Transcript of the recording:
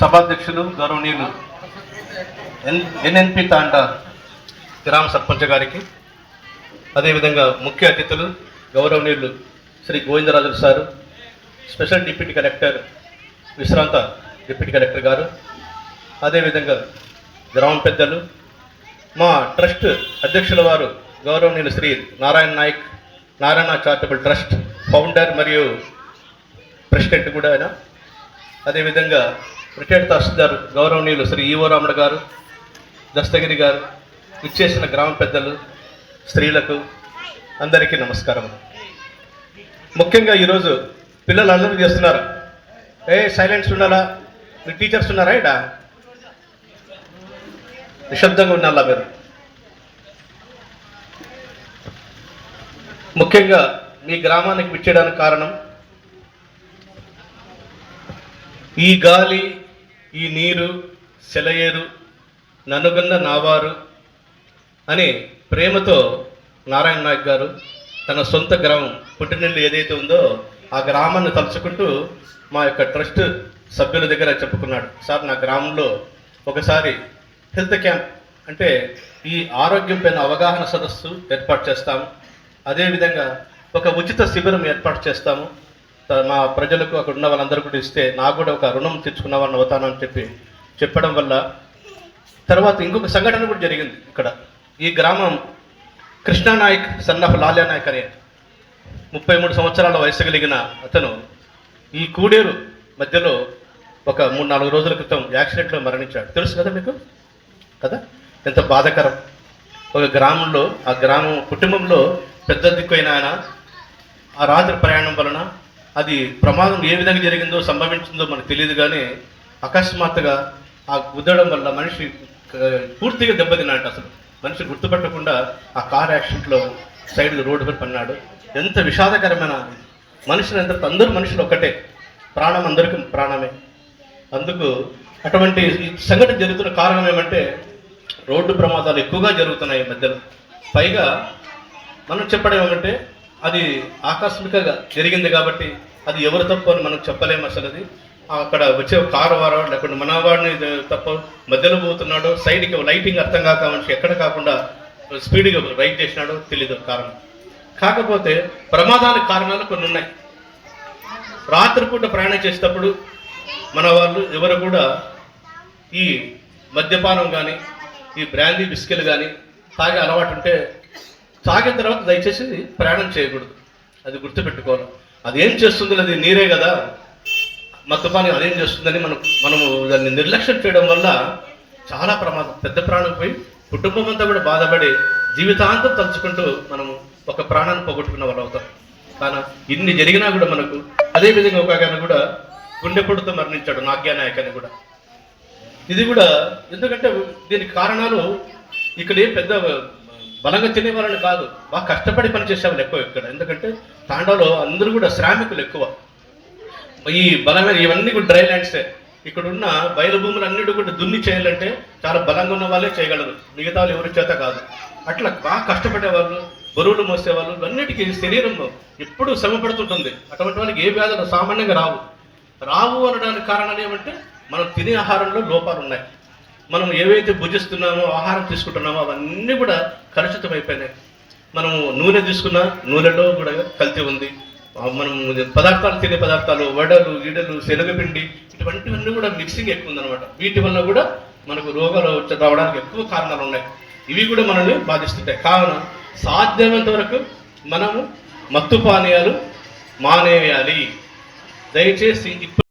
సభాధ్యక్షులు గౌరవనీయులు ఎన్ ఎన్ఎన్పి తాండ గ్రామ సర్పంచ్ గారికి అదేవిధంగా ముఖ్య అతిథులు గౌరవనీయులు Shri Govindaraju sir special deputy collector విశ్రాంత డిప్యూటీ కలెక్టర్ గారు అదేవిధంగా గ్రామ పెద్దలు మా ట్రస్ట్ అధ్యక్షుల వారు గౌరవనీయులు Shri Narayana Nayak Narayana charitable trust founder మరియు ప్రెసిడెంట్ కూడా ఆయన. అదేవిధంగా రిటైర్డ్ తహసీల్దార్ గౌరవనీయులు శ్రీ ఈవో రాముడు గారు దస్తగిరి గారు ఇచ్చేసిన గ్రామ పెద్దలు స్త్రీలకు అందరికీ నమస్కారం. ముఖ్యంగా ఈరోజు పిల్లలు అందరూ చేస్తున్నారు. ఏ సైలెన్స్ ఉండాలా మీ టీచర్స్ ఉన్నారా ఇడా నిశ్శబ్దంగా ఉండాలా మీరు? ముఖ్యంగా మీ గ్రామానికి విచ్చేయడానికి కారణం ఈ గాలి ఈ నీరు సెలయేరు ననుగన్న నావారు అని ప్రేమతో నారాయణ నాయక్ గారు తన సొంత గ్రామం పుట్టినిల్లు ఏదైతే ఉందో ఆ గ్రామాన్ని తలుచుకుంటూ మా యొక్క ట్రస్ట్ సభ్యుల దగ్గర చెప్పుకున్నాడు. సార్ నా గ్రామంలో ఒకసారి హెల్త్ క్యాంప్ అంటే ఈ ఆరోగ్యం పైన అవగాహన సదస్సు ఏర్పాటు చేస్తాము. అదేవిధంగా ఒక ఉచిత శిబిరం ఏర్పాటు చేస్తాము. మా ప్రజలకు అక్కడ ఉన్న వాళ్ళందరూ కూడా ఇస్తే నాకు కూడా ఒక రుణం తెచ్చుకున్న వాళ్ళని అవుతానని చెప్పి చెప్పడం వల్ల తర్వాత ఇంకొక సంఘటన కూడా జరిగింది ఇక్కడ. ఈ గ్రామం కృష్ణానాయక్ సన్ ఆఫ్ లాల్యా నాయక్ అనే ముప్పై మూడు సంవత్సరాల వయసు కలిగిన అతను ఈ కూడేరు మధ్యలో ఒక మూడు నాలుగు రోజుల క్రితం యాక్సిడెంట్లో మరణించాడు. తెలుసు కదా మీకు? కదా? ఎంత బాధాకరం. ఒక గ్రామంలో ఆ గ్రామం కుటుంబంలో పెద్ద దిక్కు అయిన ఆయన ఆ రాత్రి ప్రయాణం వలన అది ప్రమాదం ఏ విధంగా జరిగిందో సంభవించిందో మనకు తెలియదు కానీ అకస్మాత్తుగా ఆ గుద్దడం వల్ల మనిషి పూర్తిగా దెబ్బతిన్నాడు అసలు. మనిషి గుర్తుపట్టకుండా ఆ కార్ యాక్సిడెంట్లో సైడ్ రోడ్డు పైన పన్నాడు ఎంత విషాదకరమైన మనుషులు ఎంత అందరూ మనుషులు ఒక్కటే. ప్రాణం అందరికీ ప్రాణమే. అందుకు అటువంటి సంఘటన జరుగుతున్న కారణం ఏమంటే రోడ్డు ప్రమాదాలు ఎక్కువగా జరుగుతున్నాయి ఈ మధ్యలో. పైగా మనం చెప్పడం ఏమంటే అది ఆకస్మికంగా జరిగింది కాబట్టి అది ఎవరు తప్పు అని మనం చెప్పలేము అసలు అది. అక్కడ వచ్చే కారు వారో లేకుంటే మన వాడిని తప్ప మధ్యలో పోతున్నాడో సైడ్కి లైటింగ్ అర్థం కాక మనిషి ఎక్కడ కాకుండా స్పీడ్గా రైడ్ చేసినాడో తెలియదు కారణం. కాకపోతే ప్రమాదానికి కారణాలు కొన్ని ఉన్నాయి. రాత్రిపూట ప్రయాణం చేసేటప్పుడు మన వాళ్ళు ఎవరు కూడా ఈ మద్యపానం కానీ ఈ బ్రాందీ బిస్కెలు కానీ తాగే అలవాటు ఉంటే తాగిన తర్వాత దయచేసి ప్రయాణం చేయకూడదు. అది గుర్తుపెట్టుకోవాలి. అది ఏం చేస్తుంది అది నీరే కదా. మద్యపానం అదేం చేస్తుందని మనం మనము దాన్ని నిర్లక్ష్యం చేయడం వల్ల చాలా ప్రమాదం. పెద్ద ప్రాణం పోయి కుటుంబం అంతా కూడా బాధపడి జీవితాంతం తలుచుకుంటూ మనము ఒక ప్రాణాన్ని పోగొట్టుకున్న వాళ్ళు అవుతాం. కానీ ఇన్ని జరిగినా కూడా మనకు అదేవిధంగా ఒక ఆయన కూడా గుండెపోటుతో మరణించాడు నాగ్యానాయక్ అని కూడా. ఇది కూడా ఎందుకంటే దీనికి కారణాలు ఇక్కడ ఏం పెద్ద బలంగా తినే వాళ్ళని కాదు. బాగా కష్టపడి పని చేసేవాళ్ళు ఎక్కువ ఇక్కడ. ఎందుకంటే తాండాలో అందరూ కూడా శ్రామికులు ఎక్కువ. ఈ బలమైన ఇవన్నీ కూడా డ్రై ల్యాండ్సే ఇక్కడ ఉన్న బయలు భూములు అన్నిటి కూడా దున్ని చేయాలంటే చాలా బలంగా ఉన్న వాళ్ళే చేయగలరు. మిగతా వాళ్ళు ఎవరి చేత కాదు. అట్లా బాగా కష్టపడేవాళ్ళు బరువులు మోసేవాళ్ళు అన్నిటికీ శరీరం ఎప్పుడు శ్రమ పడుతుంటుంది. అటువంటి వాళ్ళకి ఏ వ్యాధులు సామాన్యంగా రావు. రావు అనడానికి కారణాలు ఏమంటే మనం తినే ఆహారంలో లోపాలు ఉన్నాయి మనం ఏవైతే భుజిస్తున్నామో ఆహారం తీసుకుంటున్నామో అవన్నీ కూడా కలుషితం అయిపోయినాయి మనము నూనె తీసుకున్నా నూనెలో కూడా కల్తీ ఉంది. మనం పదార్థాలు తినే పదార్థాలు వడలు ఈడలు శనగపిండి ఇటువంటివన్నీ కూడా మిక్సింగ్ ఎక్కువ ఉందన్నమాట. వీటి వల్ల కూడా మనకు రోగాలు వచ్చి రావడానికి ఎక్కువ కారణాలు ఉన్నాయి. ఇవి కూడా మనల్ని బాధిస్తుంటాయి. కావున సాధ్యమైనంత వరకు మనము మత్తు పానీయాలు మానేయాలి. దయచేసి ఇప్పుడు